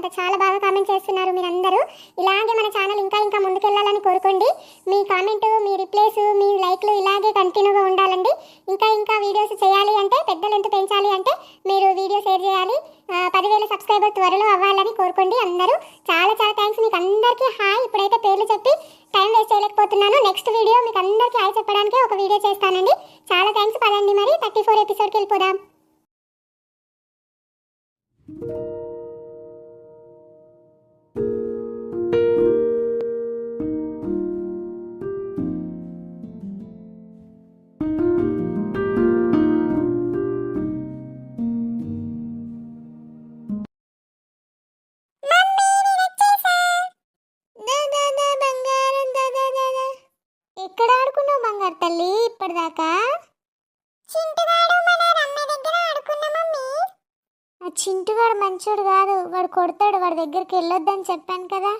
కామెంట్లు చాలా బాగా కామెంట్ చేస్తున్నారు మీరందరూ. ఇలాగే మన ఛానల్ ఇంకా ఇంకా ముందుకెళ్ళాలని కోరుకోండి. మీ కామెంట్ మీ రిప్లైస్ మీ లైక్లు ఇలాగే కంటిన్యూగా ఉండాలండి. ఇంకా ఇంకా వీడియోస్ చేయాలి అంటే పెద్ద లెంత్ పెంచాలి అంటే మీరు వీడియో షేర్ చేయాలి. పదివేల సబ్స్క్రైబర్ త్వరలో అవ్వాలని కోరుకోండి అందరూ. చాలా చాలా థ్యాంక్స్ మీకు అందరికీ హాయ్ ఇప్పుడైతే పేర్లు చెప్పి టైం వేస్ట్ చేయలేకపోతున్నాను. నెక్స్ట్ వీడియో మీకు అందరికీ హాయ్ చెప్పడానికి ఒక వీడియో చేస్తానండి. చాలా థ్యాంక్స్ పదండి మరి. థర్టీ ఫోర్ ఎపిసోడ్కి వెళ్ళిపోదాం. ఇప్పటిదాకా చింటుగాడు మన రమ్మ దగ్గర ఆడుకున్న మమ్మీ ఆ చింటుగాడు మంచోడు కాదు వాడు కొడతాడు వాడి దగ్గరికి వెళ్ళొద్దని చెప్పాను కదా.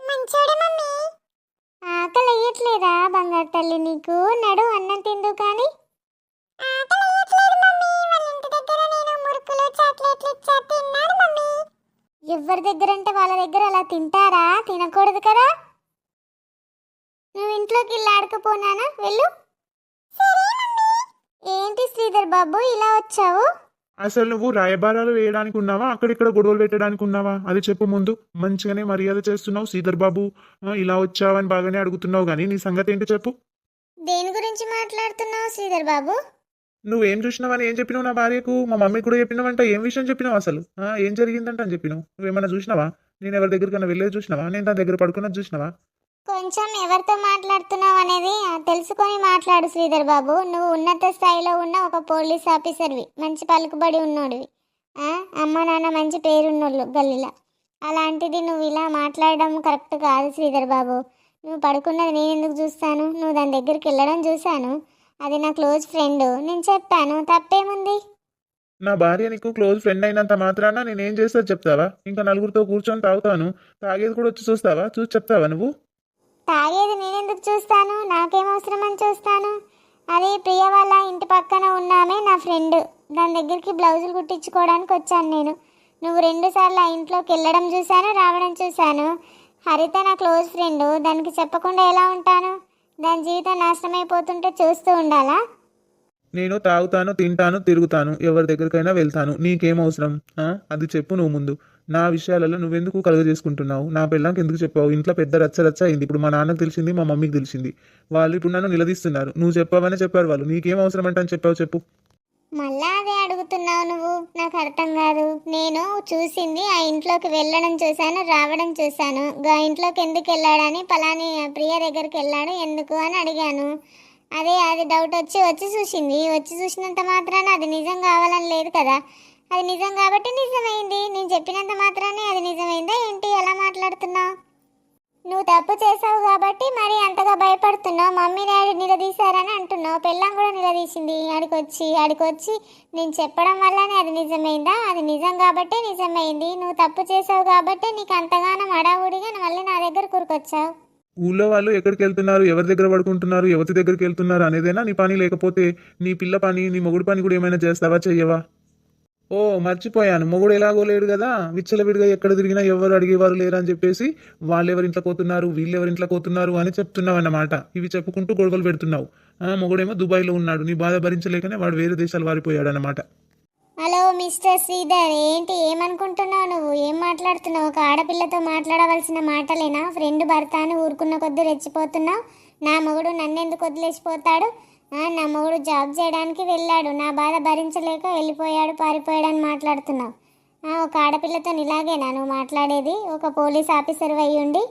మంచోడు మమ్మీ? ఆకలి వేయట్లేదా బంగారు తల్లి నీకు? నడు అన్నం తిందు కానీ. ఎవరి దగ్గర అంటే వాళ్ళ దగ్గర అలా తింటారా? తినకూడదు కదా. నువ్వు ఇంట్లోకి వెళ్ళి ఆడుకుపోనానా? వెళ్ళు. ఏంటి శ్రీధర్ బాబు ఇలా వచ్చావు? అసలు నువ్వు రాయబారాలు వేయడానికి ఉన్నావా? అక్కడిక్కడ గొడవలు పెట్టడానికి ఉన్నావా? అది చెప్పు ముందు. మంచిగానే మర్యాద చేస్తున్నావు శ్రీధర్ బాబు. ఇలా వచ్చావని బాగానే అడుగుతున్నావు కానీ నీ సంగతి ఏంటి చెప్పు. దేని గురించి మాట్లాడుతున్నావు శ్రీధర్ బాబు? నువ్వేం చూసినావని ఏం చెప్పినావు నా భార్యకు. మా మమ్మీకి కూడా చెప్పినావంట. ఏం విషయం చెప్పినావు అసలు? ఏం జరిగిందంట అని చెప్పినావు? నువ్వేమన్నా చూసినావా? నేను ఎవరి దగ్గరికన్నా వెళ్ళేది చూసినావా? నేను దాని దగ్గర పడుకున్నది చూసినావా? కొంచెం ఎవరితో మాట్లాడుతున్నావు అనేది తెలుసుకొని మాట్లాడు శ్రీధర్ బాబు. నువ్వు ఉన్నత స్థాయిలో ఉన్న ఒక పోలీస్ ఆఫీసర్వి. మంచి పలుకుబడి ఉన్నోడివి. అమ్మ నాన్న మంచి పేరున్నోళ్ళు గల్లీలో. అలాంటిది నువ్వు ఇలా మాట్లాడడం కరెక్ట్ కాదు శ్రీధర్ బాబు. నువ్వు పడుకున్నది నేను ఎందుకు చూస్తాను? నువ్వు దాని దగ్గరికి వెళ్ళడం చూశాను. అది నా క్లోజ్ ఫ్రెండ్. నేను చెప్పాను. తప్పేముంది? నా భార్య నీకు క్లోజ్ ఫ్రెండ్ అయినంత మాత్రాన నేనేం చేస్తా చెప్తావా? ఇంకా నలుగురితో కూర్చొని తాగుతాను. తాగేది కూడా వచ్చి చూస్తావా? చూసి చెప్తావా నువ్వు? తాగేది నేనెందుకు చూస్తాను? నాకేం అని చూస్తాను? అదే ప్రియ వాళ్ళ ఇంటి పక్కన ఉన్నామే నా ఫ్రెండ్. దాని దగ్గరికి బ్లౌజులు కుట్టించుకోవడానికి వచ్చాను నేను. నువ్వు రెండుసార్లు ఆ ఇంట్లోకి వెళ్ళడం చూశాను రావడం చూశాను. హరిత నా క్లోజ్ ఫ్రెండ్. దానికి చెప్పకుండా ఎలా ఉంటాను? దాని జీవితం నాశనం అయిపోతుంటే చూస్తూ ఉండాలా? నేను తాగుతాను తింటాను తిరుగుతాను. ఎవరి దగ్గరికైనా వెళ్తాను. నీకేం అవసరం? అది చెప్పు నువ్వు ముందు. నా విషయాలలో నువ్వెందుకు కలుగజేసుకుంటున్నావు? నా పిల్లలకి ఎందుకు చెప్పావు? ఇంట్లో పెద్ద రచ్చ రచ్చ అయింది. ఇప్పుడు మా నాన్నకు తెలిసింది మా మమ్మీకి తెలిసింది. వాళ్ళు ఇప్పుడు నన్ను నిలదీస్తున్నారు. నువ్వు చెప్పావనే చెప్పారు వాళ్ళు. నీకేం అవసరం అంటే అని చెప్పావు చెప్పు. మళ్ళా అదే అడుగుతున్నావు నువ్వు. నాకు అర్థం కాదు. నేను చూసింది ఆ ఇంట్లోకి వెళ్ళడం చూశాను రావడం చూశాను. ఆ ఇంట్లోకి ఎందుకు వెళ్ళాడని పలాని ప్రియ దగ్గరికి వెళ్ళాడు. ఎందుకు అని అడిగాను. అదే అది డౌట్ వచ్చి వచ్చి చూసింది. వచ్చి చూసినంత మాత్రాన అది నిజం కావాలని లేదు కదా. అది నిజం కాబట్టి నిజమైంది. నేను చెప్పినంత మాత్రానే అది నిజమైందా ఏంటి? ఎలా మాట్లాడుతున్నావు? నువ్వు తప్పు చేసావు కాబట్టి మరి అంతగా భయపడుతున్నావు. మమ్మీ డాడీ నిలదీశారని అంటున్నావు. పెళ్ళం కూడా నిలదీసింది. ఆడికొచ్చి ఆడికొచ్చి నేను చెప్పడం వల్లనే అది నిజమైందా? అది నిజం కాబట్టి నిజమైంది. నువ్వు తప్పు చేసావు కాబట్టి నీకు అంతగానం అడావుడిగా మళ్ళీ నా దగ్గర కూరుకొచ్చావు. ఊళ్ళో వాళ్ళు ఎక్కడికి వెళ్తున్నారు? ఎవరి దగ్గర పడుకుంటున్నారు? ఎవరి దగ్గరికి వెళ్తున్నారు? అనేదేనా? నీ పని లేకపోతే నీ పిల్ల పని నీ మొగుడు పని కూడా ఏమైనా చేస్తావా చెయ్యవా? ఓ మర్చిపోయాను. మొగుడు ఎలాగో లేడు కదా. విచ్చలవిడిగా ఎక్కడ తిరిగినా ఎవరు అడిగేవారు లేరు అని చెప్పేసి వాళ్ళు ఎవరింట్లో పోతున్నారు వీళ్ళు ఎవరింట్లో పోతున్నారు అని చెప్తున్నావు అన్నమాట ఇవి చెప్పుకుంటూ గొడవలు పెడుతున్నావు. ఆ, మొగుడేమో దుబాయ్లో ఉన్నాడు. నీ బాధ భరించలేకనే వాడు వేరే దేశాలు వారిపోయాడు అన్నమాట హలో మిస్టర్ శ్రీధర్. ఏంటి ఏమనుకుంటున్నావు నువ్వు? ఏం మాట్లాడుతున్నావు? ఒక ఆడపిల్లతో మాట్లాడవలసిన మాటలేనా? ఫ్రెండ్ భర్త అని ఊరుకున్న కొద్దీ రెచ్చిపోతున్నావు. నా మొగుడు నన్నెందుకు వదిలేసిపోతాడు? నా మొగుడు జాబ్ చేయడానికి వెళ్ళాడు. నా బాధ భరించలేక వెళ్ళిపోయాడు పారిపోయాడని మాట్లాడుతున్నావు. ఒక ఆడపిల్లతో ఇలాగేనా నువ్వు మాట్లాడేది? ఒక పోలీస్ ఆఫీసర్ అయ్యి ఉండి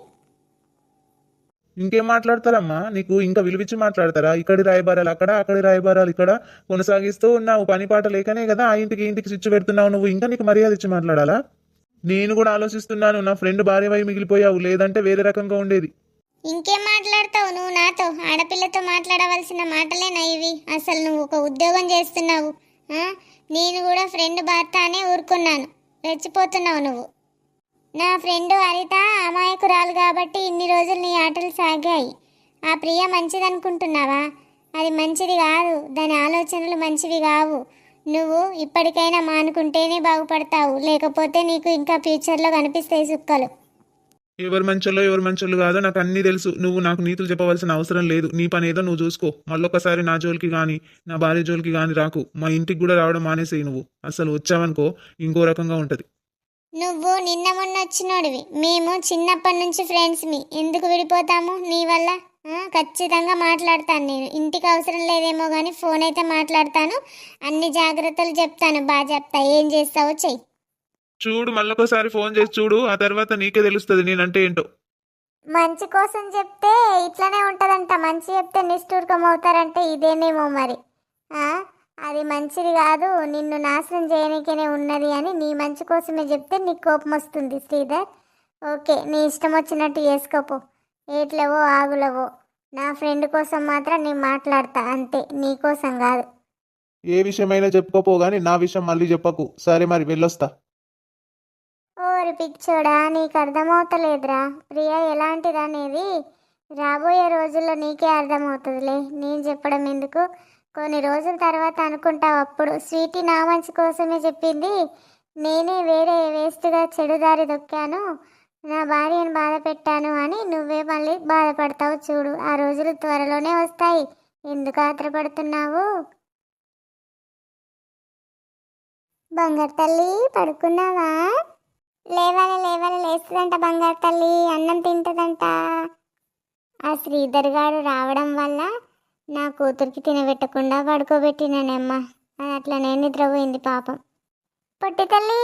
ఇంకేం మాట్లాడతారమ్మా? నీకు ఇంకా విలువిచ్చి మాట్లాడతారా? ఇక్కడి రాయబారాలు అక్కడ అక్కడి రాయబారాలు ఇక్కడ కొనసాగిస్తూ ఉన్నావు. పని పాట లేకనే కదా ఆ ఇంటికి ఇంటికి స్విచ్ పెడుతున్నావు నువ్వు. ఇంకా నీకు మర్యాద ఇచ్చి మాట్లాడాలా? నేను కూడా ఆలోచిస్తున్నాను. నా ఫ్రెండ్ భార్య వై మిగిలిపోయావు. లేదంటే వేరే రకంగా ఉండేది. ఇంకేం మాట్లాడతావు? నువ్వు నాతో ఆడపిల్లతో మాట్లాడవలసిన మాటలేనా ఇవి? అసలు నువ్వు ఒక ఉద్యోగం చేస్తున్నావు నేను కూడా ఫ్రెండ్ భర్త అనే ఊరుకున్నాను. రెచ్చిపోతున్నావు నువ్వు. నా ఫ్రెండ్ హరిత అమాయకురాలు కాబట్టి ఇన్ని రోజులు నీ ఆటలు సాగాయి. ఆ ప్రియ మంచిదనుకుంటున్నావా? అది మంచిది కాదు. దాని ఆలోచనలు మంచివి కావు. నువ్వు ఇప్పటికైనా మానుకుంటేనే బాగుపడతావు. లేకపోతే నీకు ఇంకా ఫ్యూచర్లో కనిపిస్తాయి సుక్కలు. ఎవరి మంచోళ్ళో ఎవరి మంచోళ్ళు కాదో నాకు అన్నీ తెలుసు. నువ్వు నాకు నీతులు చెప్పవలసిన అవసరం లేదు. నీ పని ఏదో నువ్వు చూసుకో. మళ్ళొకసారి నా జోలికి కానీ నా భార్య జోలికి కానీ రాకు. మా ఇంటికి కూడా రావడం మానేసేయి నువ్వు. అసలు వచ్చావనుకో ఇంకో రకంగా ఉంటుంది. నువ్వు నిన్న మొన్న వచ్చినోడివి. మేము చిన్నప్పటి నుంచి ఫ్రెండ్స్ మీ ఎందుకు విడిపోతాము? నీ వల్ల ఖచ్చితంగా మాట్లాడతాను నేను. ఇంటికి అవసరం లేదేమో కానీ ఫోన్ అయితే మాట్లాడతాను. అన్ని జాగ్రత్తలు చెప్తాను. బాగా చెప్తా. ఏం చేస్తావో చెయ్యి చూడు మళ్ళొకసారి ఫోన్ చేసి చూడు ఆ తర్వాత నీకే తెలుస్తుంది నేనంటే ఏంటో. మంచి కోసం చెప్తే ఇట్లనే ఉంటదంట. మంచి చెప్తే నిష్ఠూర్కం అవుతారంటే ఇదేనేమో మరి. ఆ, అది మంచిది కాదు నిన్ను నాశనం చేయడానికనే ఉన్నది అని నీ మంచి కోసమే చెప్తే నీకు కోపం వస్తుంది శ్రీధర్. ఓకే నీ ఇష్టం వచ్చినట్టు చేసుకోపో. ఏట్లవో ఆగులవో. నా ఫ్రెండ్ కోసం మాత్రం నేను మాట్లాడతా అంతే. నీ కోసం కాదు. ఏ విషయమైనా చెప్పుకోపో కానీ నా విషయం మళ్ళీ చెప్పకు. సరే మరి వెళ్ళొస్తా. ఓరి పిచ్చోడా నీకు అర్థమవుతలేదురా ప్రియ ఎలాంటిదనేది? రాబోయే రోజుల్లో నీకే అర్థమవుతుందిలే. నేను చెప్పడం ఎందుకు? కొన్ని రోజుల తర్వాత అనుకుంటావు అప్పుడు. స్వీటీ నా మంచి కోసమే చెప్పింది. నేనే వేరే వేస్ట్గా చెడుదారి దొక్కాను. నా భార్యను బాధ పెట్టాను అని నువ్వే మళ్ళీ బాధపడతావు చూడు. ఆ రోజులు త్వరలోనే వస్తాయి. ఎందుకు ఆత్రపడుతున్నావు? బంగారు తల్లి పడుకున్నావా? లేవాలి లేవాలి లేస్తుందంట బంగారు తల్లి అన్నం తింటుందంట. ఆ శ్రీధర్ గారు రావడం వల్ల నా కూతురికి తినబెట్టకుండా పడుకోబెట్టినానమ్మా. అది అట్లనే నిద్రపోయింది పాపం. పొట్టి తల్లి!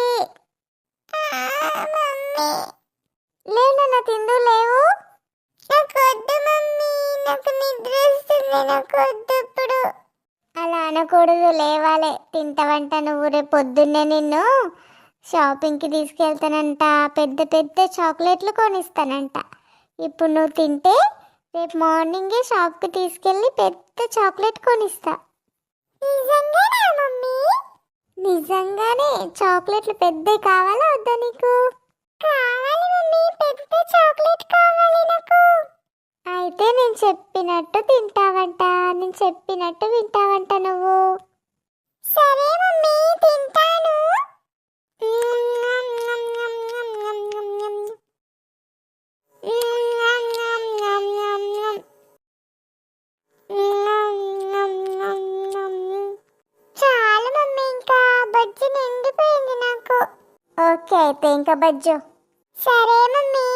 లేనా నా తిందు లేవు. నాకు అలా అనకూడదు లేవాలే. తింటవంట నువ్వు రేపు పొద్దున్నే నిన్ను. షాపింగ్కి తీసుకెళ్తానంట. పెద్ద పెద్ద చాక్లెట్లు కొనిస్తానంట. ఇప్పుడు నువ్వు తింటే రేపు మార్నింగే షాప్కి తీసుకెళ్ళి పెద్ద చాక్లెట్ కొనిస్తా. నిజంగానా చాక్లెట్లు పెద్దవి కావాలా వద్దా నీకు? కావాలి మమ్మీ. పెద్ద చాక్లెట్ కావాలి నాకు. అయితే నేను చెప్పినట్టు తింటావంట. నేను చెప్పినట్టు వింటావంట నువ్వు. నిండిపోయింది నాకు. ఓకే అయితే ఇంకా బజ్జు. సరే మమ్మీ.